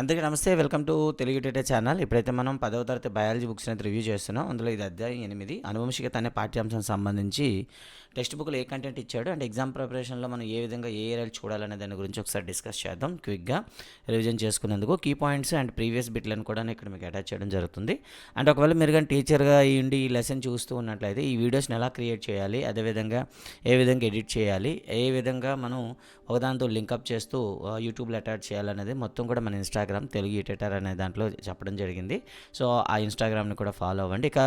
అందరికీ నమస్తే welcome to Telugu టేటే ఛానల్. ఇప్పుడైతే మనం పదవ తరగతి బయాలజీ బుక్స్ అయితే రివ్యూ చేస్తున్నాం. అందులో ఇది అధ్యాయం ఎనిమిది. అనువంశికత అనే పాఠ్యాంశం సంబంధించి టెక్స్ట్ బుక్లో ఏ కంటెంట్ ఇచ్చాడు అండ్ ఎగ్జామ్ ప్రిపరేషన్లో మనం ఏ విధంగా ఏ ఏరియాలు చూడాలనే దాని గురించి ఒకసారి డిస్కస్ చేద్దాం క్విక్గా. రివిజన్ చేసుకునేందుకు కీ పాయింట్స్ అండ్ ప్రీవియస్ బిట్లను కూడా ఇక్కడ మీకు అటాచ్ చేయడం జరుగుతుంది. అండ్ ఒకవేళ మీరు కానీ టీచర్గా ఉండి ఈ లెసన్ చూస్తూ ఉన్నట్లయితే ఈ వీడియోస్ని ఎలా క్రియేట్ చేయాలి అదేవిధంగా ఏ విధంగా ఎడిట్ చేయాలి ఏ విధంగా మనం ఒకదానితో లింకప్ చేస్తూ యూట్యూబ్లో అటాచ్ చేయాలనేది మొత్తం కూడా మన ఇన్స్టాగ్రామ్ తెలుగు ఎడిటర్ అనే దాంట్లో చెప్పడం జరిగింది. సో ఆ ఇన్స్టాగ్రామ్ని కూడా ఫాలో అవ్వండి. ఇక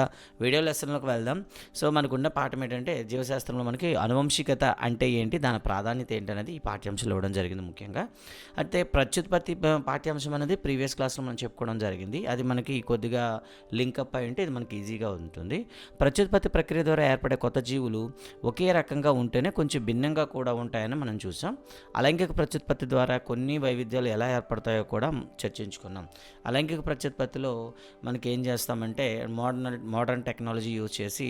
వీడియో లెసన్లోకి వెళ్దాం. సో మనకున్న పాఠం ఏంటంటే పాఠ్యాంశంలో మనకి అనువంశికత అంటే ఏంటి దాని ప్రాధాన్యత ఏంటి అనేది ఈ పాఠ్యాంశంలో ఇవ్వడం జరిగింది ముఖ్యంగా. అయితే ప్రత్యుత్పత్తి పాఠ్యాంశం అనేది ప్రీవియస్ క్లాస్లో మనం చెప్పుకోవడం జరిగింది. అది మనకి కొద్దిగా లింకప్ అయి ఉంటే ఇది మనకి ఈజీగా ఉంటుంది. ప్రత్యుత్పత్తి ప్రక్రియ ద్వారా ఏర్పడే కొత్త జీవులు ఒకే రకంగా ఉంటేనే కొంచెం భిన్నంగా కూడా ఉంటాయని మనం చూసాం. అలైంగిక ప్రత్యుత్పత్తి ద్వారా కొన్ని వైవిధ్యాలు ఎలా ఏర్పడతాయో కూడా చర్చించుకున్నాం. అలైంగిక ప్రత్యుత్పత్తిలో మనకి ఏం చేస్తామంటే మోడర్న్ మోడర్న్ టెక్నాలజీ యూజ్ చేసి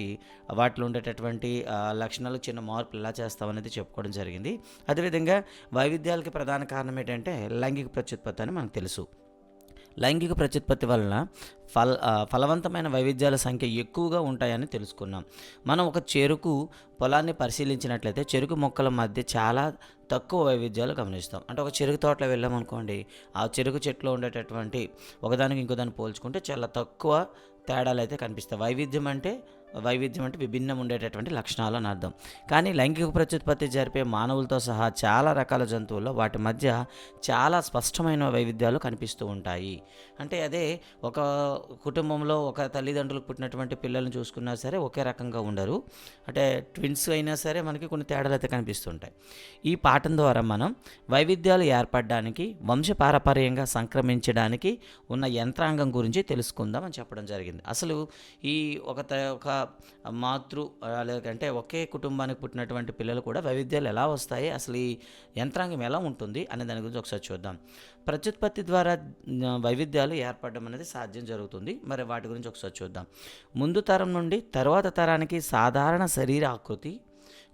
వాటిలో ఉండేటటువంటి ఆ, లక్షణాలు చిన్న మార్పులు ఎలా చేస్తామనేది చెప్పుకోవడం జరిగింది. అదేవిధంగా వైవిధ్యాలకి ప్రధాన కారణం ఏంటంటే లైంగిక ప్రత్యుత్పత్తి అని మనకు తెలుసు. లైంగిక ప్రత్యుత్పత్తి వలన ఫల ఫలవంతమైన వైవిధ్యాల సంఖ్య ఎక్కువగా ఉంటాయని తెలుసుకున్నాం. మనం ఒక చెరుకు పొలాన్ని పరిశీలించినట్లయితే చెరుకు మొక్కల మధ్య చాలా తక్కువ వైవిధ్యాలు గమనిస్తాం. అంటే ఒక చెరుకు తోటలో వెళ్ళామనుకోండి ఆ చెరుకు చెట్లో ఉండేటటువంటి ఒకదానికి ఇంకోదాన్ని పోల్చుకుంటే చాలా తక్కువ తేడాలు అయితే కనిపిస్తాయి. వైవిధ్యం అంటే వైవిధ్యం అంటే విభిన్నం ఉండేటటువంటి లక్షణాలు అని అర్థం కానీ లైంగిక ప్రత్యుత్పత్తి జరిపే మానవులతో సహా చాలా రకాల జంతువుల్లో వాటి మధ్య చాలా స్పష్టమైన వైవిధ్యాలు కనిపిస్తూ ఉంటాయి. అంటే అదే ఒక కుటుంబంలో ఒక తల్లిదండ్రులకు పుట్టినటువంటి పిల్లల్ని చూసుకున్నా సరే ఒకే రకంగా ఉండరు. అంటే ట్విన్స్ అయినా సరే మనకి కొన్ని తేడాలు అయితే కనిపిస్తుంటాయి. ఈ పాఠం ద్వారా మనం వైవిధ్యాలు ఏర్పడడానికి వంశపారపర్యంగా సంక్రమించడానికి ఉన్న యంత్రాంగం గురించి తెలుసుకుందాం అని చెప్పడం జరిగింది. అసలు ఈ ఒక త- ఒక మాతృ లేదంటే ఒకే కుటుంబానికి పుట్టినటువంటి పిల్లలు కూడా వైవిధ్యాలు ఎలా వస్తాయి అసలు ఈ యంత్రాంగం ఎలా ఉంటుంది అనే దాని గురించి ఒకసారి చూద్దాం. ప్రత్యుత్పత్తి ద్వారా వైవిధ్యాలు ఏర్పడడం అనేది సాధ్యం జరుగుతుంది. మరి వాటి గురించి ఒకసారి చూద్దాం. ముందు తరం నుండి తర్వాత తరానికి సాధారణ శరీర ఆకృతి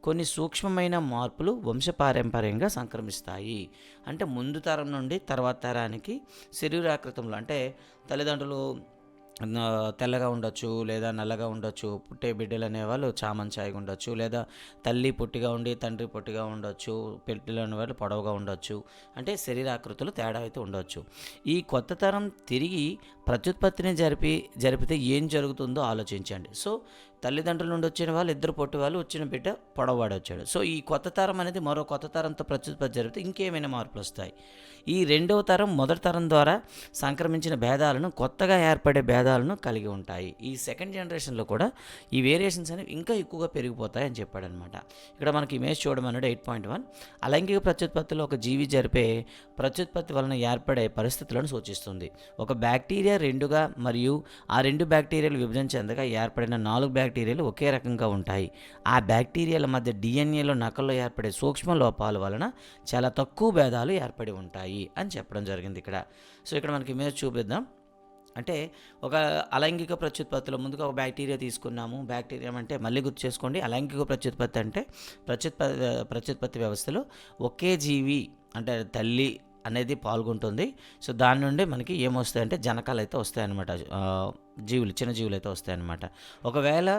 కొన్ని సూక్ష్మమైన మార్పులు వంశపారంపర్యంగా సంక్రమిస్తాయి. అంటే ముందు తరం నుండి తర్వాత తరానికి శరీరాకృతంలో అంటే తల్లిదండ్రులు తెల్లగా ఉండొచ్చు లేదా నల్లగా ఉండొచ్చు పుట్టే బిడ్డలు అనేవాళ్ళు చామంచాయిగా ఉండొచ్చు లేదా తల్లి పొట్టిగా ఉండి తండ్రి పొట్టిగా ఉండొచ్చు బిడ్డలు అనేవాళ్ళు పొడవుగా ఉండొచ్చు. అంటే శరీరాకృతులు తేడా అయితే ఉండొచ్చు. ఈ కొత్త తరం తిరిగి ప్రత్యుత్పత్తిని జరిపి జరిపితే ఏం జరుగుతుందో ఆలోచించండి. సో తల్లిదండ్రుల నుండి వచ్చిన వాళ్ళు ఇద్దరు పొట్టి వాళ్ళు వచ్చిన బిడ్డ పొడవాడు వచ్చాడు. సో ఈ కొత్త తరం అనేది మరో కొత్త తరంతో ప్రత్యుత్పత్తి జరిపితే ఇంకేమైనా మార్పులు వస్తాయి. ఈ రెండవ తరం మొదటి తరం ద్వారా సంక్రమించిన భేదాలను కొత్తగా ఏర్పడే భేదాలను కలిగి ఉంటాయి. ఈ సెకండ్ జనరేషన్లో కూడా ఈ వేరియేషన్స్ అనేవి ఇంకా ఎక్కువగా పెరిగిపోతాయి అని చెప్పాడనమాట. ఇక్కడ మనకి ఇమేజ్ చూడడం అనేది ఎయిట్ పాయింట్ వన్. అలైంగిక ప్రత్యుత్పత్తిలో ఒక జీవి జరిపే ప్రత్యుత్పత్తి వలన ఏర్పడే పరిస్థితులను సూచిస్తుంది. ఒక బ్యాక్టీరియా రెండుగా మరియు ఆ రెండు బ్యాక్టీరియాలు విభజన చెందగా ఏర్పడిన నాలుగు బ్యాక్టీరియాలు ఒకే రకంగా ఉంటాయి. ఆ బ్యాక్టీరియాల మధ్య డిఎన్ఏలో నకల్లో ఏర్పడే సూక్ష్మ లోపాల వలన చాలా తక్కువ భేదాలు ఏర్పడి ఉంటాయి అని చెప్పడం జరిగింది ఇక్కడ. సో ఇక్కడ మనకి ఇమేజ్ చూపిద్దాం. అంటే ఒక అలైంగిక ప్రత్యుత్పత్తిలో ముందుగా ఒక బ్యాక్టీరియా తీసుకున్నాము. బ్యాక్టీరియా అంటే మళ్ళీ గుర్తు చేసుకోండి. అలైంగిక ప్రత్యుత్పత్తి అంటే ప్రత్యుత్పత్తి ప్రత్యుత్పత్తి వ్యవస్థలో ఒకే జీవి అంటే తల్లి అనేది పాల్గొంటుంది. సో దాని నుండి మనకి ఏమొస్తాయంటే జనకాలు అయితే వస్తాయన్నమాట జీవులు చిన్న జీవులు అయితే వస్తాయన్నమాట. ఒకవేళ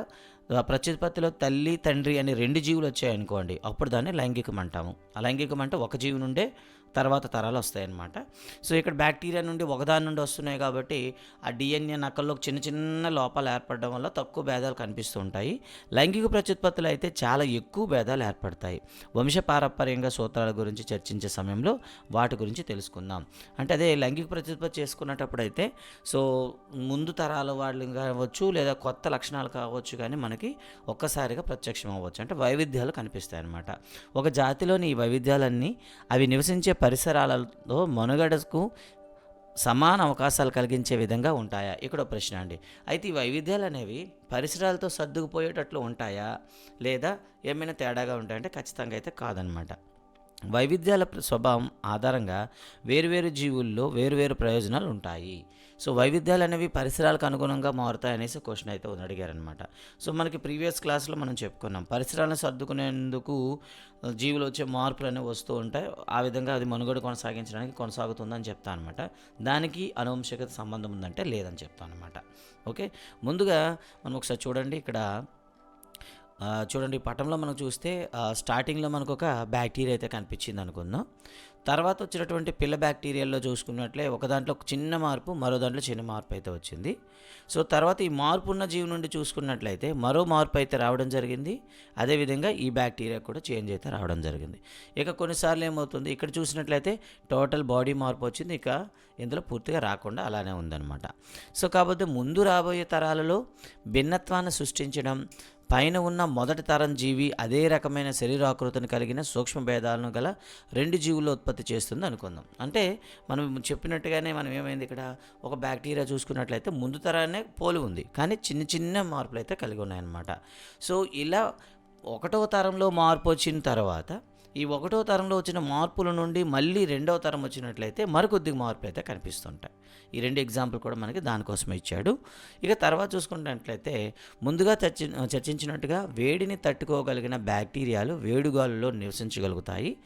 ప్రత్యుత్పత్తిలో తల్లి తండ్రి అని రెండు జీవులు వచ్చాయనుకోండి అప్పుడు దాన్ని లైంగికం అంటాము. అలైంగికం అంటే ఒక జీవి నుండే తర్వాత తరాలు వస్తాయన్నమాట. సో ఇక్కడ బ్యాక్టీరియా నుండి ఒకదాని నుండి వస్తున్నాయి కాబట్టి ఆ డిఎన్ఏ నకల్లో చిన్న చిన్న లోపాలు ఏర్పడడం వల్ల తక్కువ భేదాలు కనిపిస్తూ ఉంటాయి. లైంగిక ప్రత్యుత్పత్తులు అయితే చాలా ఎక్కువ భేదాలు ఏర్పడతాయి. వంశపారపర్యంగా సూత్రాల గురించి చర్చించే సమయంలో వాటి గురించి తెలుసుకుందాం. అంటే అదే లైంగిక ప్రత్యుత్పత్తి చేసుకున్నప్పుడు అయితే సో ముందు తరాల వాళ్ళు కావచ్చు లేదా కొత్త లక్షణాలు కావచ్చు కానీ మనకి ఒక్కసారిగా ప్రత్యక్షం అవ్వచ్చు. అంటే వైవిధ్యాలు కనిపిస్తాయి అన్నమాట ఒక జాతిలోని ఈ వైవిధ్యాలన్నీ అవి నివసించే పరిసరాలలో మనుగడకు సమాన అవకాశాలు కలిగించే విధంగా ఉంటాయా? ఇక్కడ ప్రశ్న అండి. అయితే ఈ వైవిధ్యాలు అనేవి పరిసరాలతో సర్దుకుపోయేటట్లు ఉంటాయా? లేదా ఏమైనా తేడాగా ఉంటాయంటే ఖచ్చితంగా అయితే కాదనమాట. వైవిధ్యాల స్వభావం ఆధారంగా వేరువేరు జీవుల్లో వేరువేరు ప్రయోజనాలు ఉంటాయి సో వైవిధ్యాలు అనేవి పరిసరాలకు అనుగుణంగా మారుతాయి అనేసి క్వశ్చన్ అయితే ఉంది అడిగారనమాట సో మనకి ప్రీవియస్ క్లాస్లో మనం చెప్పుకున్నాం. పరిసరాలను సర్దుకునేందుకు జీవులు వచ్చే మార్పులు అనేవి వస్తూ ఉంటాయి. ఆ విధంగా అది మనుగడ కొనసాగించడానికి కొనసాగుతుందని చెప్తాను అనమాట దానికి అనువంశికత సంబంధం ఉందంటే లేదని చెప్తాను అనమాట ఓకే? ముందుగా మనం ఒకసారి చూడండి. ఇక్కడ చూడండి ఈ పటంలో మనం చూస్తే స్టార్టింగ్లో మనకు ఒక బ్యాక్టీరియా అయితే కనిపించింది అనుకుందాం. తర్వాత వచ్చినటువంటి పిల్ల బ్యాక్టీరియాల్లో చూసుకున్నట్లే ఒక దాంట్లో ఒక చిన్న మార్పు మరో దాంట్లో చిన్న మార్పు అయితే వచ్చింది. సో తర్వాత ఈ మార్పు ఉన్న జీవి నుండి చూసుకున్నట్లయితే మరో మార్పు అయితే రావడం జరిగింది. అదేవిధంగా ఈ బ్యాక్టీరియా కూడా చేంజ్ అయితే రావడం జరిగింది. ఇక కొన్నిసార్లు ఏమవుతుంది ఇక్కడ చూసినట్లయితే టోటల్ బాడీ మార్పు వచ్చింది. ఇక ఇందులో పూర్తిగా రాకుండా అలానే ఉందన్నమాట. సో కాబట్టి ముందు రాబోయే తరాలలో భిన్నత్వాన్ని సృష్టించడం పైన ఉన్న మొదటి తరం జీవి అదే రకమైన శరీరాకృతిని కలిగిన సూక్ష్మ భేదాలను గల రెండు జీవులు ఉత్పత్తి చేస్తుంది అనుకుందాం. అంటే మనం చెప్పినట్టుగానే మనం ఏమైంది ఇక్కడ? ఒక బ్యాక్టీరియా చూసుకున్నట్లయితే ముందు తరాన్నే పోలి ఉంది. కానీ చిన్న చిన్న మార్పులు అయితే కలిగి ఉన్నాయన్నమాట. సో ఇలా ఒకటో తరంలో మార్పు వచ్చిన తర్వాత ఈ ఒకటో తరంలో వచ్చిన మార్పుల నుండి మళ్ళీ రెండవ తరం వచ్చినట్లయితే మరికొద్దిగా మార్పులు అయితే కనిపిస్తుంటాయి. ఈ రెండు ఎగ్జాంపుల్ కూడా మనకి దానికోసం ఇచ్చాడు. ఇక తర్వాత చూసుకున్నట్లయితే ముందుగా చర్చి చర్చించినట్టుగా వేడిని తట్టుకోగలిగిన బ్యాక్టీరియాలు వేడుగాలులో నివసించగలుగుతాయి.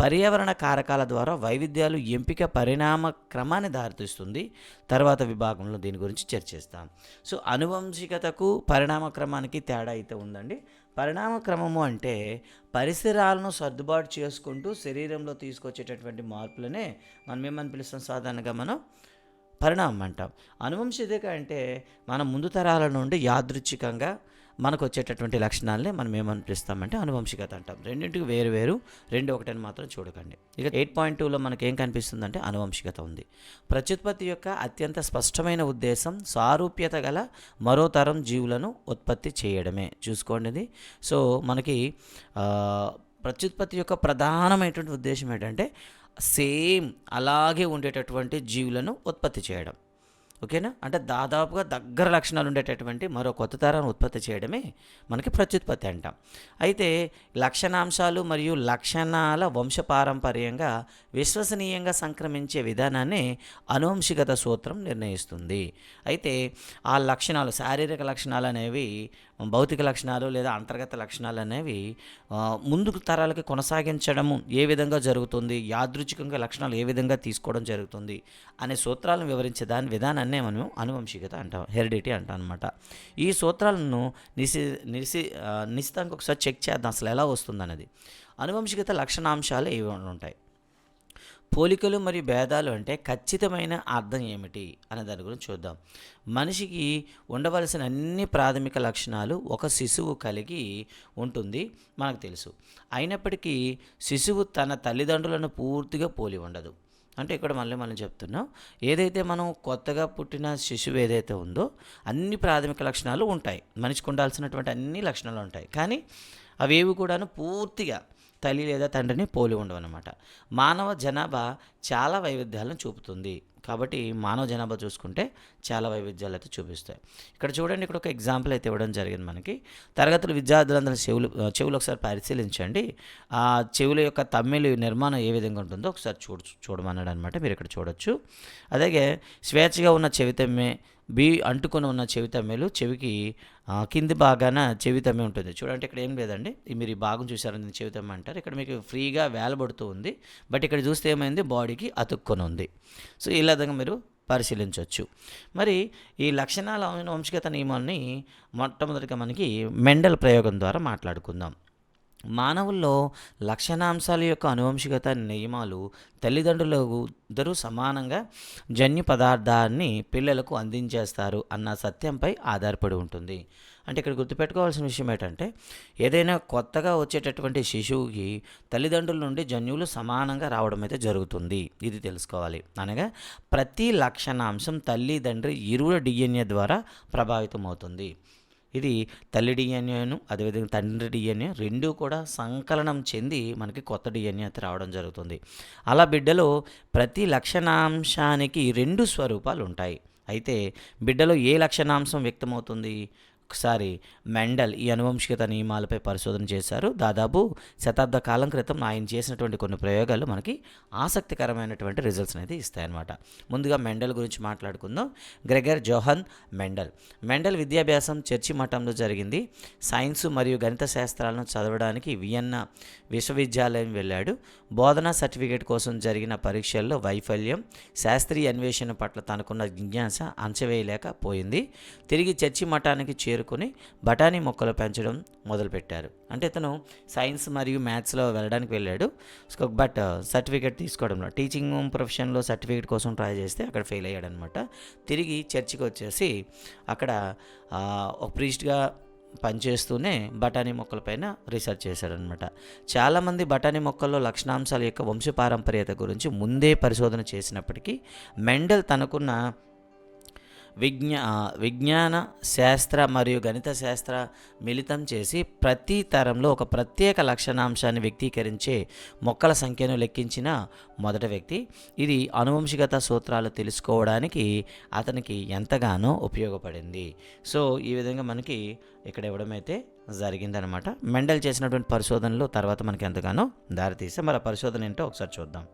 పర్యావరణ కారకాల ద్వారా వైవిధ్యాలు ఎంపిక పరిణామ క్రమాన్ని దారితీస్తుంది. తర్వాత విభాగంలో దీని గురించి చర్చిస్తాం. సో అనువంశికతకు పరిణామ క్రమానికి తేడా అయితే ఉందండి. పరిణామ క్రమము అంటే పరిసరాలను సర్దుబాటు చేసుకుంటూ శరీరంలో తీసుకొచ్చేటటువంటి మార్పులనే మనం ఏమని పిలుస్తాం? సాధారణంగా మనం పరిణామం అంటాం. అనువంశిక అంటే మన ముందు తరాల నుండి యాదృచ్ఛికంగా మనకు వచ్చేటటువంటి లక్షణాలని మనం ఏమనిపిస్తామంటే అనువంశికత అంటాం. రెండింటికి వేరు వేరు రెండు ఒకటని మాత్రం చూడకండి. ఇక ఎయిట్ పాయింట్ టూలో మనకి ఏం కనిపిస్తుందంటే అనువంశికత ఉంది. ప్రత్యుత్పత్తి యొక్క అత్యంత స్పష్టమైన ఉద్దేశం సారూప్యత గల మరో తరం జీవులను ఉత్పత్తి చేయడమే. చూసుకోండి ఇది. సో మనకి ప్రత్యుత్పత్తి యొక్క ప్రధానమైనటువంటి ఉద్దేశం ఏంటంటే సేమ్ అలాగే ఉండేటటువంటి జీవులను ఉత్పత్తి చేయడం. ఓకేనా? అంటే దాదాపుగా దగ్గర లక్షణాలు ఉండేటటువంటి మరో కొత్త తరాన్ని ఉత్పత్తి చేయడమే మనకి ప్రత్యుత్పత్తి అంటాం. అయితే లక్షణాంశాలు మరియు లక్షణాల వంశపారంపర్యంగా విశ్వసనీయంగా సంక్రమించే విధానాన్ని అనువంశికత సూత్రం నిర్ణయిస్తుంది. అయితే ఆ లక్షణాలు శారీరక లక్షణాలు అనేవి భౌతిక లక్షణాలు లేదా అంతర్గత లక్షణాలు అనేవి ముందుకు తరాలకి కొనసాగించడము ఏ విధంగా జరుగుతుంది యాదృచ్ఛికంగా లక్షణాలు ఏ విధంగా తీసుకోవడం జరుగుతుంది అనే సూత్రాలను వివరించే దాని విధానాన్నే మనం అనువంశికత అంటాం హెరిడిటీ అంటాం అనమాట ఈ సూత్రాలను నిసి నిసి ఆ, నిశ్చితంగా ఒకసారి చెక్ చేద్దాం అసలు ఎలా వస్తుంది అనేది అనువంశికత లక్షణాంశాలు ఏవి ఉంటాయి. పోలికలు మరియు భేదాలు అంటే ఖచ్చితమైన అర్థం ఏమిటి అనే దాని గురించి చూద్దాం. మనిషికి ఉండవలసిన అన్ని ప్రాథమిక లక్షణాలు ఒక శిశువు కలిగి ఉంటుంది మనకు తెలుసు. అయినప్పటికీ శిశువు తన తల్లిదండ్రులను పూర్తిగా పోలి ఉండదు. అంటే ఇక్కడ మళ్ళీ మనం చెప్తున్నాం ఏదైతే మనం కొత్తగా పుట్టిన శిశువు ఏదైతే ఉందో అన్ని ప్రాథమిక లక్షణాలు ఉంటాయి. మనిషికి ఉండాల్సినటువంటి అన్ని లక్షణాలు ఉంటాయి. కానీ అవేవి కూడాను పూర్తిగా తల్లి లేదా తండ్రిని పోలి ఉండవు అనమాట మానవ జనాభా చాలా వైవిధ్యాలను చూపుతుంది. కాబట్టి మానవ జనాభా చూసుకుంటే చాలా వైవిధ్యాలు అయితే చూపిస్తాయి. ఇక్కడ చూడండి ఇక్కడ ఒక ఎగ్జాంపుల్ అయితే ఇవ్వడం జరిగింది మనకి. తరగతులు విద్యార్థులందరూ చెవులు చెవులు ఒకసారి పరిశీలించండి. ఆ చెవుల యొక్క తమ్మిలి నిర్మాణం ఏ విధంగా ఉంటుందో ఒకసారి చూడ చూడమన్నాడు అనమాట మీరు ఇక్కడ చూడొచ్చు. అలాగే స్వేచ్ఛగా ఉన్న చెవితమ్మే బి అంటుకొని ఉన్న చెవితమ్మెలు చెవికి కింది భాగాన చెవితమ్మె ఉంటుంది. చూడండి ఇక్కడ ఏం లేదండి. మీరు ఈ భాగం చూసారని దీన్ని చెవితమ్మె అంటారు. ఇక్కడ మీకు ఫ్రీగా వేలబడుతూ ఉంది. బట్ ఇక్కడ చూస్తే ఏమైంది? బాడీకి అతుక్కొని ఉంది. సో ఈ విధంగా మీరు పరిశీలించవచ్చు మరి ఈ లక్షణాల వంశగత నియమాన్ని మొట్టమొదటిగా మనకి మెండల్ ప్రయోగం ద్వారా మాట్లాడుకుందాం. మానవుల్లో లక్షణాంశాల యొక్క అనువంశికత నియమాలు తల్లిదండ్రులు ఇద్దరూ సమానంగా జన్యు పదార్థాన్ని పిల్లలకు అందించేస్తారు అన్న సత్యంపై ఆధారపడి ఉంటుంది. అంటే ఇక్కడ గుర్తుపెట్టుకోవాల్సిన విషయం ఏంటంటే ఏదైనా కొత్తగా వచ్చేటటువంటి శిశువుకి తల్లిదండ్రుల నుండి జన్యువులు సమానంగా రావడం అయితే జరుగుతుంది. ఇది తెలుసుకోవాలి. అనగా ప్రతి లక్షణాంశం తల్లిదండ్రి ఇరువుల డిఎన్ఏ ద్వారా ప్రభావితం అవుతుంది ఇది తల్లి డిఎన్ఏను అదేవిధంగా తండ్రి డిఎన్ఏ రెండూ కూడా సంకలనం చెంది మనకి కొత్త డిఎన్ఏ అయితే రావడం జరుగుతుంది. అలా బిడ్డలో ప్రతి లక్షణాంశానికి రెండు స్వరూపాలు ఉంటాయి. అయితే బిడ్డలో ఏ లక్షణాంశం వ్యక్తమవుతుంది? ఒకసారి మెండల్ ఈ అనువంశికత నియమాలపై పరిశోధన చేశారు. దాదాపు శతాబ్ద కాలం క్రితం ఆయన చేసినటువంటి కొన్ని ప్రయోగాలు మనకి ఆసక్తికరమైనటువంటి రిజల్ట్స్ అనేది ఇస్తాయన్నమాట. ముందుగా మెండల్ గురించి మాట్లాడుకుందాం. Gregor Johann Mendel. మెండల్ విద్యాభ్యాసం చర్చి మఠంలో జరిగింది. సైన్స్ మరియు గణిత శాస్త్రాలను చదవడానికి వియన్నా విశ్వవిద్యాలయం వెళ్ళాడు. బోధనా సర్టిఫికేట్ కోసం జరిగిన పరీక్షల్లో వైఫల్యం శాస్త్రీయ అన్వేషణ పట్ల తనకున్న జిజ్ఞాస అంచవేయలేకపోయింది తిరిగి చర్చి మఠానికి చేరుకుని బఠానీ మొక్కలు పెంచడం మొదలుపెట్టారు. అంటే తను సైన్స్ మరియు మ్యాథ్స్లో వెళ్ళడానికి వెళ్ళాడు. సో బట్ uh, సర్టిఫికేట్ తీసుకోవడంలో టీచింగ్ ప్రొఫెషన్లో సర్టిఫికేట్ కోసం ట్రై చేస్తే అక్కడ ఫెయిల్ అయ్యాడు అనమాట తిరిగి చర్చికి వచ్చేసి అక్కడ ఒక ప్రీస్ట్గా పనిచేస్తూనే బఠానీ మొక్కలపైన రీసెర్చ్ చేశాడనమాట చాలామంది బఠానీ మొక్కల్లో లక్షణాంశాల యొక్క వంశపారంపర్యత గురించి ముందే పరిశోధన చేసినప్పటికీ మెండల్ తనకున్న విజ్ఞా విజ్ఞాన శాస్త్ర మరియు గణిత శాస్త్ర మిళితం చేసి ప్రతి తరంలో ఒక ప్రత్యేక లక్షణాంశాన్ని వ్యక్తీకరించే మొక్కల సంఖ్యను లెక్కించిన మొదటి వ్యక్తి. ఇది అనువంశికత సూత్రాలు తెలుసుకోవడానికి అతనికి ఎంతగానో ఉపయోగపడింది. సో ఈ విధంగా మనకి ఇక్కడ ఇవ్వడమైతే జరిగిందనమాట. మెండల్ చేసినటువంటి పరిశోధనలు తర్వాత మనకి ఎంతగానో దారితీస్తే మరి ఆ పరిశోధన ఏంటో ఒకసారి చూద్దాం.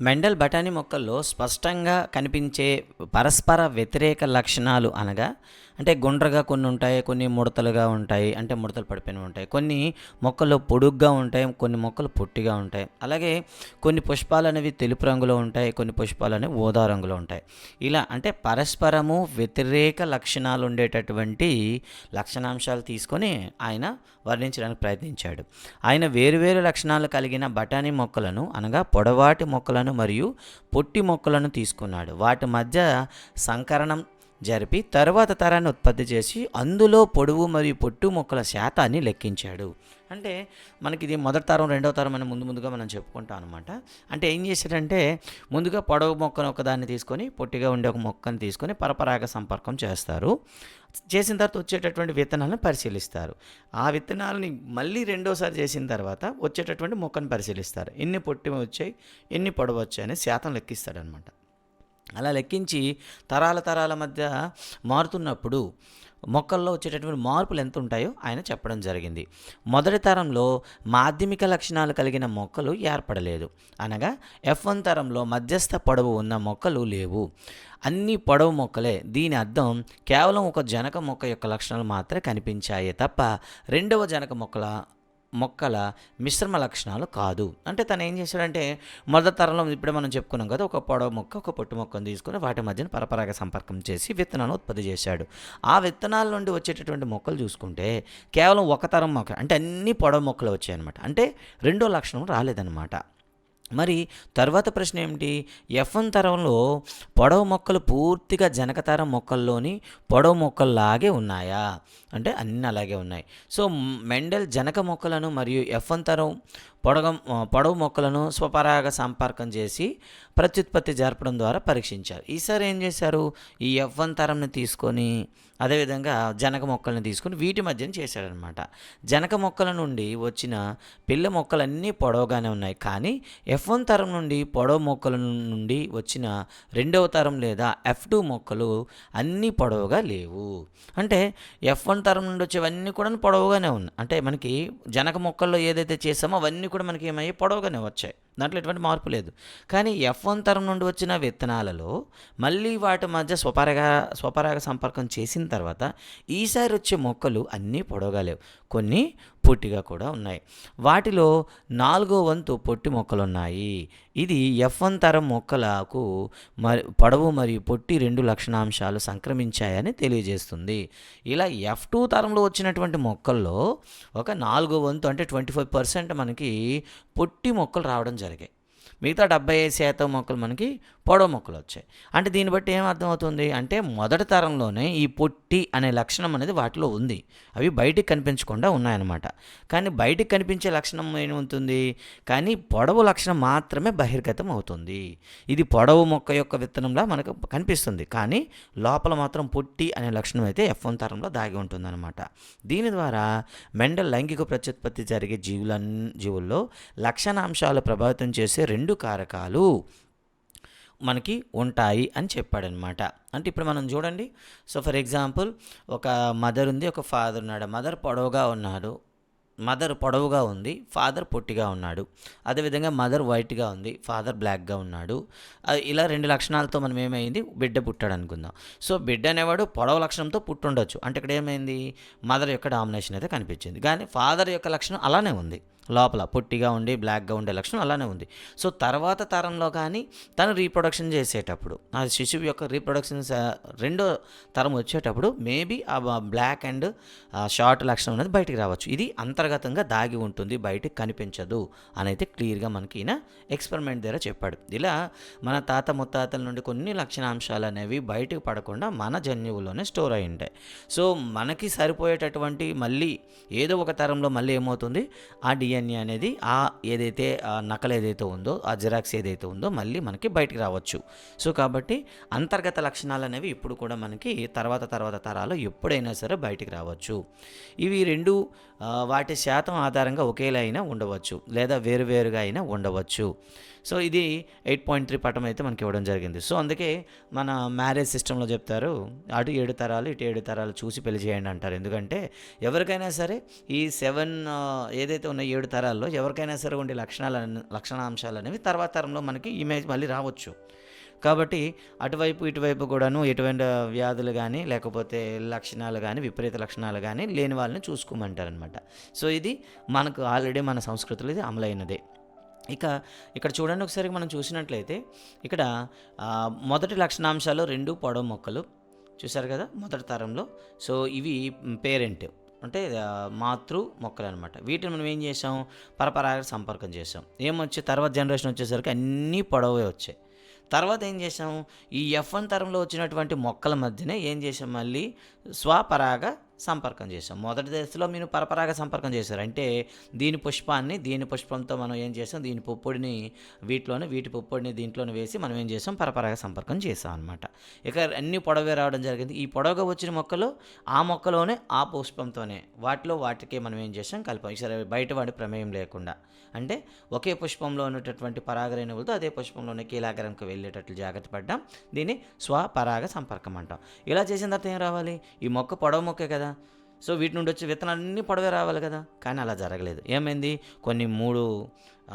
మెండల్ బఠానీ మొక్కల్లో స్పష్టంగా కనిపించే పరస్పర వ్యతిరేక లక్షణాలు అనగా అంటే గుండ్రగా కొన్ని ఉంటాయి కొన్ని ముడతలుగా ఉంటాయి అంటే ముడతలు పడిపోయినవి ఉంటాయి. కొన్ని మొక్కలు పొడుగ్గా ఉంటాయి కొన్ని మొక్కలు పొట్టిగా ఉంటాయి. అలాగే కొన్ని పుష్పాలు అనేవి తెలుపు రంగులో ఉంటాయి కొన్ని పుష్పాలు అనేవి ఊదా రంగులో ఉంటాయి. ఇలా అంటే పరస్పరము వ్యతిరేక లక్షణాలు ఉండేటటువంటి లక్షణాంశాలు తీసుకొని ఆయన వర్ణించడానికి ప్రయత్నించాడు. ఆయన వేరువేరు లక్షణాలు కలిగిన బఠానీ మొక్కలను అనగా పొడవాటి మొక్కలను మరియు పొట్టి మొక్కలను తీసుకున్నాడు. వాటి మధ్య సంకరణం జరిపి తరువాత తరాన్ని ఉత్పత్తి చేసి అందులో పొడవు మరియు పొట్టు మొక్కల శాతాన్ని లెక్కించాడు. అంటే మనకి ఇది మొదటి తరం రెండవ తరం అని ముందు ముందుగా మనం చెప్పుకుంటాం అనమాట అంటే ఏం చేశారంటే ముందుగా పొడవు మొక్కను ఒకదాన్ని తీసుకొని పొట్టిగా ఉండే ఒక మొక్కను తీసుకొని పరపరాగ సంపర్కం చేస్తారు. చేసిన తర్వాత వచ్చేటటువంటి విత్తనాలను పరిశీలిస్తారు. ఆ విత్తనాలని మళ్ళీ రెండోసారి చేసిన తర్వాత వచ్చేటటువంటి మొక్కను పరిశీలిస్తారు. ఎన్ని పొట్టి వచ్చాయి ఎన్ని పొడవు వచ్చాయి అని శాతం లెక్కిస్తాడనమాట అలా లెక్కించి తరాల తరాల మధ్య మారుతున్నప్పుడు మొక్కల్లో వచ్చేటటువంటి మార్పులు ఎంత ఉంటాయో ఆయన చెప్పడం జరిగింది. మొదటి తరంలో మాధ్యమిక లక్షణాలు కలిగిన మొక్కలు ఏర్పడలేదు. అనగా ఎఫ్ వన్ తరంలో మధ్యస్థ పొడవు ఉన్న మొక్కలు లేవు. అన్ని పొడవు మొక్కలే. దీని అర్థం కేవలం ఒక జనక మొక్క యొక్క లక్షణాలు మాత్రమే కనిపించాయి తప్ప రెండవ జనక మొక్కల మొక్కల మిశ్రమ లక్షణాలు కాదు. అంటే తను ఏం చేశాడంటే మొదటి తరంలో ఇప్పుడే మనం చెప్పుకున్నాం కదా ఒక పొడవ మొక్క ఒక పొట్టు మొక్కను తీసుకుని వాటి మధ్యన పరపరాగ సంపర్కం చేసి విత్తనాలను ఉత్పత్తి చేశాడు. ఆ విత్తనాల నుండి వచ్చేటటువంటి మొక్కలు చూసుకుంటే కేవలం ఒక తరం మొక్క అంటే అన్ని పొడవు మొక్కలు వచ్చాయన్నమాట. అంటే రెండో లక్షణం రాలేదన్నమాట. మరి తర్వాత ప్రశ్న ఏమిటి? ఎఫ్ వన్ తరంలో పొడవు మొక్కలు పూర్తిగా జనకతరం మొక్కల్లోని పొడవు మొక్కల్లాగే ఉన్నాయా? అంటే అన్నీ అలాగే ఉన్నాయి. సో మెండల్ జనక మొక్కలను మరియు ఎఫ్ వన్ తరం పొడగ పొడవు మొక్కలను స్వపరాగ సంపర్కం చేసి ప్రత్యుత్పత్తి జరపడం ద్వారా పరీక్షించారు. ఈసారి ఏం చేశారు? ఈ ఎఫ్ వన్ తరంని తీసుకొని అదేవిధంగా జనక మొక్కలను తీసుకొని వీటి మధ్యన చేశాడనమాట జనక మొక్కల నుండి వచ్చిన పిల్ల మొక్కలన్నీ పొడవుగానే ఉన్నాయి. కానీ ఎఫ్ వన్ తరం నుండి పొడవు మొక్కల నుండి వచ్చిన రెండవ తరం లేదా ఎఫ్ టూ మొక్కలు అన్నీ పొడవుగా లేవు. అంటే ఎఫ్ వన్ తరం నుండి వచ్చేవన్నీ కూడా పొడవుగానే ఉన్నాయి. అంటే మనకి జనక మొక్కల్లో ఏదైతే చేసామో అవన్నీ కూడా మనకి ఏమయ్యాయి? పొడవుగానే వచ్చాయి. దాంట్లో ఎటువంటి మార్పు లేదు. కానీ ఎఫ్ వన్ తరం నుండి వచ్చిన విత్తనాలలో మళ్ళీ వాటి మధ్య స్వపరాగ స్వపరాగ సంపర్కం చేసిన తర్వాత ఈసారి వచ్చే మొక్కలు అన్నీ పొడవుగా లేవు. కొన్ని పొట్టిగా కూడా ఉన్నాయి. వాటిలో నాలుగో వంతు పొట్టి మొక్కలు ఉన్నాయి ఇది ఎఫ్ వన్ తరం మొక్కలకు మరి పొడవు మరియు పొట్టి రెండు లక్షణాంశాలు సంక్రమించాయని తెలియజేస్తుంది. ఇలా ఎఫ్ టూ తరంలో వచ్చినటువంటి మొక్కల్లో ఒక నాలుగో వంతు అంటే ట్వంటీ ఫైవ్ పర్సెంట్ మనకి పొట్టి మొక్కలు రావడం జరిగాయి. మిగతా డెబ్బై ఐదు శాతం మొక్కలు మనకి పొడవు మొక్కలు వచ్చాయి అంటే దీన్ని బట్టి ఏం అర్థమవుతుంది? అంటే మొదటి తరంలోనే ఈ పొట్టి అనే లక్షణం అనేది వాటిలో ఉంది. అవి బయటికి కనిపించకుండా ఉన్నాయన్నమాట. కానీ బయటికి కనిపించే లక్షణం ఏమవుతుంది కానీ పొడవు లక్షణం మాత్రమే బహిర్గతం అవుతుంది. ఇది పొడవు మొక్క యొక్క విత్తనంలా మనకు కనిపిస్తుంది. కానీ లోపల మాత్రం పొట్టి అనే లక్షణం అయితే ఎఫ్ వన్ తరంలో దాగి ఉంటుందన్నమాట. దీని ద్వారా మెండల్ లైంగిక ప్రత్యుత్పత్తి జరిగే జీవులన్ జీవుల్లో లక్షణాంశాలు ప్రభావితం చేసే రెండు కారకాలు మనకి ఉంటాయి అని చెప్పాడనమాట. అంటే ఇప్పుడు మనం చూడండి. సో ఫర్ ఎగ్జాంపుల్ ఒక మదర్ ఉంది ఒక ఫాదర్ ఉన్నాడు. మదర్ పొడవుగా ఉన్నాడు. మదర్ పొడవుగా ఉంది ఫాదర్ పొట్టిగా ఉన్నాడు. అదేవిధంగా మదర్ వైట్గా ఉంది ఫాదర్ బ్లాక్గా ఉన్నాడు. ఇలా రెండు లక్షణాలతో మనం ఏమైంది? బిడ్డ పుట్టాడు అనుకుందాం సో బిడ్డ అనేవాడు పొడవ లక్షణంతో పుట్టుండొచ్చు. అంటే ఇక్కడ ఏమైంది? మదర్ యొక్క డామినేషన్ అయితే కనిపించింది. కానీ ఫాదర్ యొక్క లక్షణం అలానే ఉంది. లోపల పొట్టిగా ఉండి బ్లాక్గా ఉండే లక్షణం అలానే ఉంది. సో తర్వాత తరంలో కానీ తను రీప్రొడక్షన్ చేసేటప్పుడు ఆ శిశువు యొక్క రీప్రొడక్షన్ రెండో తరం వచ్చేటప్పుడు మేబీ ఆ బ్లాక్ అండ్ షార్ట్ లక్షణం అనేది బయటికి రావచ్చు. ఇది అంతర్గతంగా దాగి ఉంటుంది బయటికి కనిపించదు అనేది క్లియర్గా మనకి ఈయన ఎక్స్పెరిమెంట్ ద్వారా చెప్పాడు. ఇలా మన తాత ముత్తాతల నుండి కొన్ని లక్షణాంశాలు అనేవి బయటకు పడకుండా మన జన్యువులోనే స్టోర్ అయి ఉంటాయి. సో మనకి సరిపోయేటటువంటి మళ్ళీ ఏదో ఒక తరంలో మళ్ళీ ఏమవుతుంది? ఆ డిఎన్ డిఎన్ఏ అనేది ఆ ఏదైతే ఆ నకలు ఏదైతే ఉందో ఆ జిరాక్స్ ఏదైతే ఉందో మళ్ళీ మనకి బయటికి రావచ్చు. సో కాబట్టి అంతర్గత లక్షణాలు అనేవి ఇప్పుడు కూడా మనకి తర్వాత తర్వాత తరాలు ఎప్పుడైనా సరే బయటికి రావచ్చు. ఇవి రెండు వాటి శాతం ఆధారంగా ఒకేలా అయినా ఉండవచ్చు లేదా వేరువేరుగా అయినా ఉండవచ్చు. సో ఇది ఎయిట్ పాయింట్ త్రీ పటం అయితే మనకి ఇవ్వడం జరిగింది. సో అందుకే మన మ్యారేజ్ సిస్టంలో చెప్తారు అటు ఏడు తరాలు ఇటు ఏడు తరాలు చూసి పెళ్ళి చేయండి అంటారు. ఎందుకంటే ఎవరికైనా సరే ఈ సెవెన్ ఏదైతే ఉన్న ఏడు తరాల్లో ఎవరికైనా సరే ఉండే లక్షణాలు లక్షణాంశాలు అనేవి తర్వాత తరంలో మనకి ఇమేజ్ మళ్ళీ రావచ్చు. కాబట్టి అటువైపు ఇటువైపు కూడాను ఎటువంటి వ్యాధులు కానీ లేకపోతే లక్షణాలు కానీ విపరీత లక్షణాలు కానీ లేని వాళ్ళని చూసుకోమంటారనమాట సో ఇది మనకు ఆల్రెడీ మన సంస్కృతిలో ఇది అమలైనదే. ఇక ఇక్కడ చూడండి ఒకసారి మనం చూసినట్లయితే ఇక్కడ మొదటి లక్షణాంశాలు రెండు పొడవ మొక్కలు. చూసారు కదా? మొదటి తరంలో. సో ఇవి పేరెంట్ అంటే మాతృ మొక్కలు అనమాట వీటిని మనం ఏం చేసాం పరపరాగ సంపర్కం చేసాం ఏమొచ్చి తర్వాత జనరేషన్ వచ్చేసరికి అన్నీ పొడవే వచ్చాయి. తర్వాత ఏం చేసాం ఈ ఎఫ్ వన్ తరంలో వచ్చినటువంటి మొక్కల మధ్యనే ఏం చేసాం మళ్ళీ? స్వపరాగ సంపర్కం చేసాం మొదటి దశలో మీరు పరపరాగ సంపర్కం చేశారు. అంటే దీని పుష్పాన్ని దీని పుష్పంతో మనం ఏం చేసాం దీని పుప్పొడిని వీటిలోనే వీటి పుప్పొడిని దీంట్లోనే వేసి మనం ఏం చేసాం పరపరాగ సంపర్కం చేసాం అనమాట ఇక అన్ని పొడవే రావడం జరిగింది. ఈ పొడవుగా వచ్చిన మొక్కలు ఆ మొక్కలోనే ఆ పుష్పంతోనే వాటిలో వాటికే మనం ఏం చేసాం కలిపాం. సరే బయట వాడి ప్రమేయం లేకుండా. అంటే ఒకే పుష్పంలో ఉన్నటువంటి పరాగరేణువులతో అదే పుష్పంలోనే కీలాగరంకి వెళ్ళేటట్లు జాగ్రత్త పడ్డాం. దీన్ని స్వపరాగ సంపర్కం అంటాం. ఇలా చేసిన తర్వాత ఏం రావాలి? ఈ మొక్క పొడవ మొక్కే కదా. సో వీటి నుండి వచ్చే విత్తనాలన్నీ పొడవే రావాలి కదా. కానీ అలా జరగలేదు. ఏమైంది? కొన్ని మూడు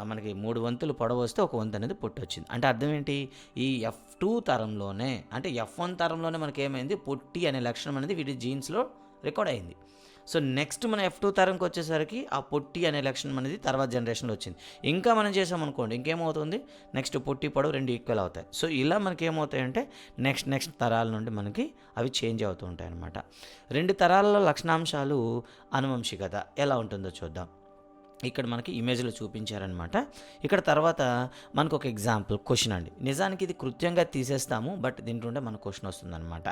మనకి మూడు వంతులు పొడవ వస్తే ఒక వంతు అనేది పుట్టొచ్చింది. అంటే అర్థం ఏంటి? ఈ ఎఫ్ టూ తరంలోనే అంటే ఎఫ్ వన్ తరంలోనే మనకి ఏమైంది పొట్టి అనే లక్షణం అనేది వీటి జీన్స్లో రికార్డ్ అయింది. సో నెక్స్ట్ మన ఎఫ్ టూ తరంకి వచ్చేసరికి ఆ పొట్టి అనే లక్షణం అనేది తర్వాత జనరేషన్లో వచ్చింది. ఇంకా మనం చేసామనుకోండి ఇంకేమవుతుంది? నెక్స్ట్ పొట్టి పొడవు రెండు ఈక్వల్ అవుతాయి. సో ఇలా మనకి ఏమవుతాయంటే నెక్స్ట్ నెక్స్ట్ తరాల నుండి మనకి అవి చేంజ్ అవుతూ ఉంటాయి అన్నమాట రెండు తరాలలో లక్షణాంశాలు అనువంశికత ఎలా ఉంటుందో చూద్దాం. ఇక్కడ మనకి ఇమేజ్లో చూపించారనమాట ఇక్కడ తర్వాత మనకు ఒక ఎగ్జాంపుల్ క్వశ్చన్ అండి. నిజానికి ఇది కృత్యంగా తీసేస్తాము బట్ దీంట్లో మన క్వశ్చన్ వస్తుందన్నమాట.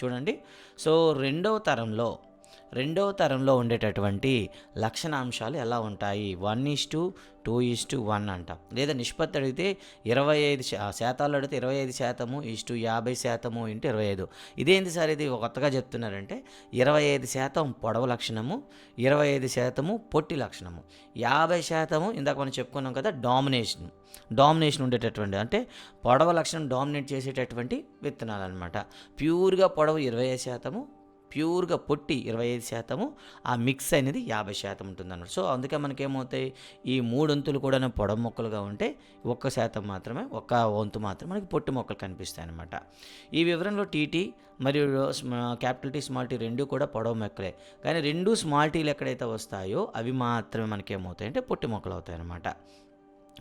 చూడండి. సో రెండవ తరంలో రెండవ తరంలో ఉండేటటువంటి లక్షణాంశాలు ఎలా ఉంటాయి? One is to two two is to అంటాం. లేదా నిష్పత్తి అడిగితే ఇరవై ఐదు శాతాలు అడిగితే ఇరవై ఐదు శాతము ఈస్ టు యాభై శాతము ఇంటూ ఇరవై ఐదు. ఇదేంటి సార్ ఇది కొత్తగా చెప్తున్నారంటే ఇరవై ఐదు శాతం పొడవు లక్షణము ఇరవై ఐదు శాతము పొట్టి లక్షణము. యాభై శాతము ఇందాక మనం చెప్పుకున్నాం కదా డామినేషన్. డామినేషన్ ఉండేటటువంటి అంటే పొడవ లక్షణం డామినేట్ చేసేటటువంటి విత్తనాలు అనమాట ప్యూర్గా పొడవు ఇరవై ఐదు శాతము ప్యూర్గా పొట్టి ఇరవై ఐదు శాతము ఆ మిక్స్ అనేది యాభై శాతం ఉంటుంది అన్నమాట సో అందుకే మనకేమవుతాయి ఈ మూడొంతులు కూడా పొడ మొక్కలుగా ఉంటే ఒక్క శాతం మాత్రమే ఒక్క వంతు మాత్రమే మనకి పొట్టి మొక్కలు కనిపిస్తాయి అన్నమాట ఈ వివరంలో టీటీ మరియు స్మ- క్యాపిటల్ టీ స్మాల్ టీ రెండు కూడా పొడవ మొక్కలే. కానీ రెండు స్మాల్ టీలు ఎక్కడైతే వస్తాయో అవి మాత్రమే మనకి ఏమవుతాయి అంటే పొట్టి మొక్కలు అవుతాయి అన్నమాట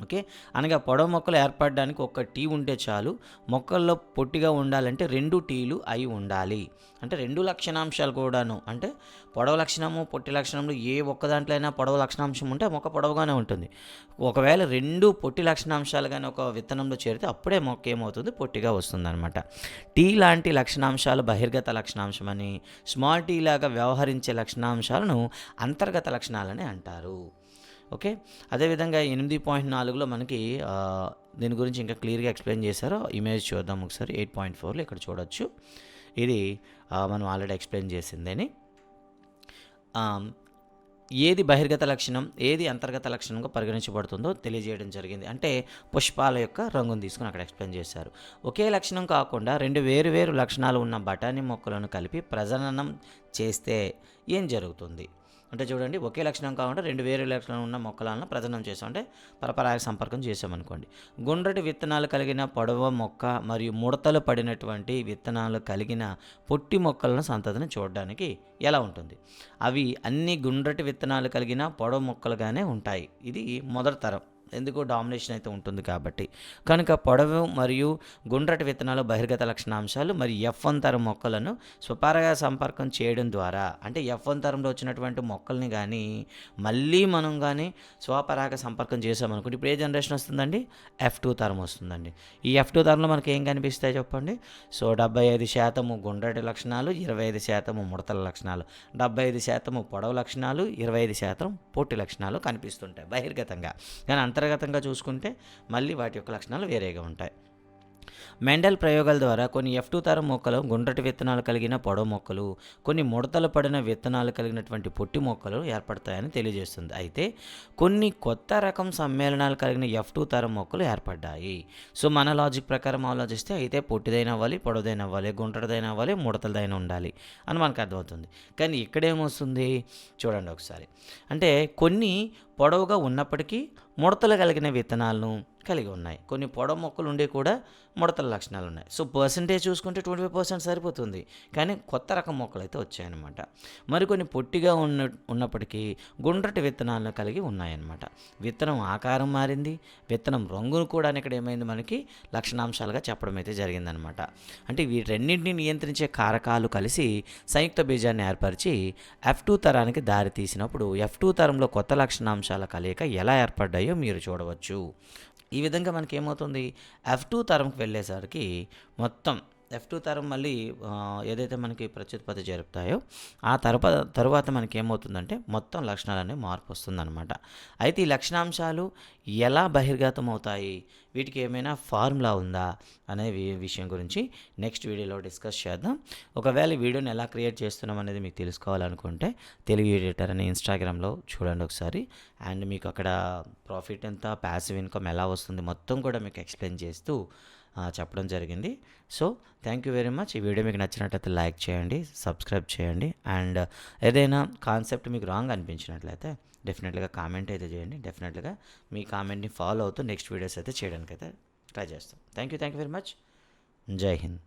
ఓకే? అనగా పొడవ మొక్కలు ఏర్పడడానికి ఒక టీ ఉంటే చాలు మొక్కల్లో పొట్టిగా ఉండాలంటే రెండు టీలు అయి ఉండాలి. అంటే రెండు లక్షణాంశాలు కూడాను. అంటే పొడవ లక్షణము పొట్టి లక్షణంలో ఏ ఒక్క దాంట్లో అయినా పొడవ లక్షణాంశం ఉంటే మొక్క పొడవుగానే ఉంటుంది. ఒకవేళ రెండు పొట్టి లక్షణాంశాలు కానీ ఒక విత్తనంలో చేరితే అప్పుడే మొక్క ఏమవుతుంది? పొట్టిగా వస్తుందన్నమాట. టీ లాంటి లక్షణాంశాలు బహిర్గత లక్షణాంశమని స్మాల్ టీ లాగా వ్యవహరించే లక్షణాంశాలను అంతర్గత లక్షణాలని అంటారు. ఓకే? అదేవిధంగా ఎనిమిది పాయింట్ నాలుగులో మనకి దీని గురించి ఇంకా క్లియర్గా ఎక్స్ప్లెయిన్ చేశారు ఇమేజ్ చూద్దాం ఒకసారి. ఎయిట్ పాయింట్ ఫోర్లో ఇక్కడ చూడొచ్చు. ఇది మనం ఆల్రెడీ ఎక్స్ప్లెయిన్ చేసిందని. ఏది బహిర్గత లక్షణం ఏది అంతర్గత లక్షణంగా పరిగణించబడుతుందో తెలియజేయడం జరిగింది. అంటే పుష్పాల యొక్క రంగును తీసుకుని అక్కడ ఎక్స్ప్లెయిన్ చేశారు. ఒకే లక్షణం కాకుండా రెండు వేరు వేరు లక్షణాలు ఉన్న బఠానీ మొక్కలను కలిపి ప్రజననం చేస్తే ఏం జరుగుతుంది? అంటే చూడండి ఒకే లక్షణం కాకుండా రెండు వేరు లక్షణాలు ఉన్న మొక్కలను ప్రజనం చేసాం అంటే పరపరాగ సంపర్కం చేసామనుకోండి గుండ్రటి విత్తనాలు కలిగిన పొడవ మొక్క మరియు ముడతలు పడినటువంటి విత్తనాలు కలిగిన పొట్టి మొక్కలను సంతతిని చూడడానికి ఎలా ఉంటుంది? అవి అన్ని గుండ్రటి విత్తనాలు కలిగిన పొడవ మొక్కలుగానే ఉంటాయి. ఇది మొదటి తరం. ఎందుకు డామినేషన్ అయితే ఉంటుంది కాబట్టి. కనుక పొడవు మరియు గుండ్రటి విత్తనాలు బహిర్గత లక్షణాంశాలు మరియు ఎఫ్ వన్ తరం మొక్కలను స్వపరాగ సంపర్కం చేయడం ద్వారా అంటే ఎఫ్ వన్ తరంలో వచ్చినటువంటి మొక్కల్ని కానీ మళ్ళీ మనం కానీ స్వపరాగ సంపర్కం చేసామనుకుంటే ఇప్పుడు ఏ జనరేషన్ వస్తుందండి? ఎఫ్ టూ తరం వస్తుందండి. ఈ ఎఫ్ టూ తరంలో మనకి ఏం కనిపిస్తాయి చెప్పండి? సో డెబ్బై ఐదు శాతము గుండ్రటి లక్షణాలు ఇరవై ఐదు శాతము ముడతల లక్షణాలు డెబ్బై ఐదు శాతము పొడవు లక్షణాలు ఇరవై ఐదు శాతం పొట్టి లక్షణాలు కనిపిస్తుంటాయి బహిర్గతంగా. కానీ అంతర్గతంగా చూసుకుంటే మళ్ళీ వాటి యొక్క లక్షణాలు వేరేగా ఉంటాయి. మెండల్ ప్రయోగాల ద్వారా కొన్ని ఎఫ్ టూ తరం మొక్కలు గుండ్రటి విత్తనాలు కలిగిన పొడవు మొక్కలు కొన్ని ముడతలు పడిన విత్తనాలు కలిగినటువంటి పొట్టి మొక్కలు ఏర్పడతాయని తెలియజేస్తుంది. అయితే కొన్ని కొత్త రకం సమ్మేళనాలు కలిగిన ఎఫ్ టూ తరం మొక్కలు ఏర్పడ్డాయి. సో మన లాజిక్ ప్రకారం ఆలోచిస్తే అయితే పొట్టిదైన అవ్వాలి పొడవుదైన అవ్వాలి గుండ్రదైన అవ్వాలి ముడతలదైన ఉండాలి అని మనకు అర్థమవుతుంది. కానీ ఇక్కడేమొస్తుంది చూడండి ఒకసారి. అంటే కొన్ని పొడవుగా ఉన్నప్పటికీ ముడతలు కలిగిన విత్తనాలను కలిగి ఉన్నాయి. కొన్ని పొడ మొక్కలు ఉండి కూడా ముడతల లక్షణాలు ఉన్నాయి. సో పర్సంటేజ్ చూసుకుంటే ట్వంటీ ఫైవ్ పర్సెంట్ సరిపోతుంది. కానీ కొత్త రకం మొక్కలు అయితే వచ్చాయన్నమాట. మరికొన్ని పొట్టిగా ఉన్న ఉన్నప్పటికీ గుండ్రటి విత్తనాలను కలిగి ఉన్నాయన్నమాట. విత్తనం ఆకారం మారింది. విత్తనం రంగును కూడా ఇక్కడ ఏమైంది మనకి? లక్షణాంశాలుగా చెప్పడం అయితే జరిగిందనమాట అంటే వీటన్నింటిని నియంత్రించే కారకాలు కలిసి సంయుక్త బీజాన్ని ఏర్పరిచి ఎఫ్ టూ తరానికి దారి తీసినప్పుడు ఎఫ్ టూ తరంలో కొత్త లక్షణాంశాల కలయిక ఎలా ఏర్పడ్డాయో మీరు చూడవచ్చు. ఈ విధంగా మనకి ఏమవుతుంది ఎఫ్ టూ తరంకి వెళ్ళేసరికి మొత్తం ఎఫ్ టూ తరం మళ్ళీ ఏదైతే మనకి ప్రత్యుత్పత్తి జరుపుతాయో ఆ తర్వాత తరువాత మనకి ఏమవుతుందంటే మొత్తం లక్షణాలనే మార్పు వస్తుందన్నమాట అయితే ఈ లక్షణాంశాలు ఎలా బహిర్గతం అవుతాయి వీటికి ఏమైనా ఫార్ములా ఉందా? అనే విషయం గురించి నెక్స్ట్ వీడియోలో డిస్కస్ చేద్దాం. ఒకవేళ వీడియోని ఎలా క్రియేట్ చేస్తున్నాం అనేది మీకు తెలుసుకోవాలనుకుంటే తెలుగు ఎడిటర్ అనే ఇన్స్టాగ్రామ్లో చూడండి ఒకసారి. అండ్ మీకు అక్కడ ప్రాఫిట్ ఎంత ప్యాసివ్ ఇన్కమ్ ఎలా వస్తుంది మొత్తం కూడా మీకు ఎక్స్ప్లెయిన్ చేస్తూ చెప్పడం జరిగింది. So thank you very much ఈ వీడియో మీకు నచ్చినట్లయితే లైక్ చేయండి సబ్స్క్రైబ్ చేయండి. అండ్ ఏదైనా కాన్సెప్ట్ మీకు రాంగ్ అనిపించినట్లయితే డెఫినెట్గా కామెంట్ అయితే చేయండి. డెఫినెట్గా మీ కామెంట్ని ఫాలో అవుతూ నెక్స్ట్ వీడియోస్ అయితే చేయడానికి అయితే ట్రై చేస్తాం. Thank you thank you very much జై హింద్.